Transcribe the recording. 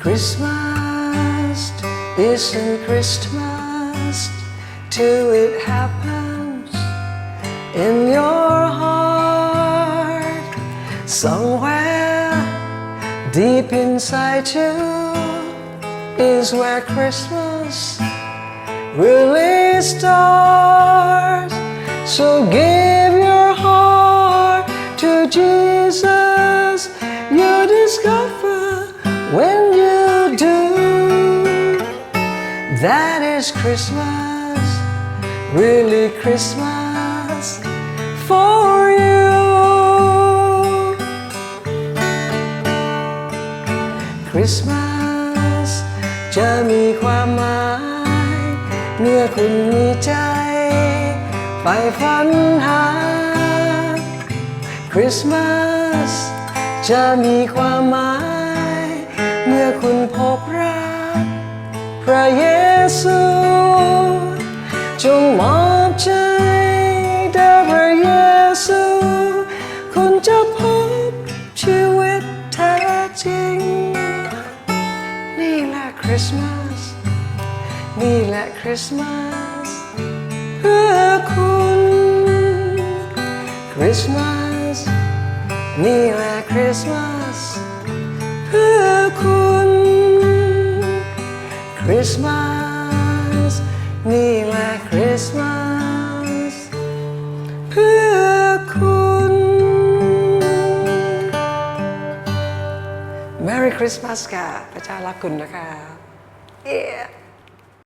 Christmas isn't Christmas till it happens in your heart. Somewhere deep inside you is where Christmas really starts. So give your heart to Jesus. That is Christmas, really Christmas for you. Christmas จะมีความหมายเมื่อคุณมีใจไปฝันหา Christmas จะมีความหมาย เมื่อคุณพบรัก เยซูจงมอบใจแด่พระเยซูคุณจะพบชีวิตแท้จริง นี่แหละคริสต์มาสนี่แหละคริสต์มาสเพื่อคุณคริสต์มาสนี่แหละคริสต์มาสเพื่อคุณคริสต์มา สนี่แหละคริสต์มาสเพื่อคุณ Merry Christmas ค่ะ พระเจ้ารักคุณนะคะ Yeah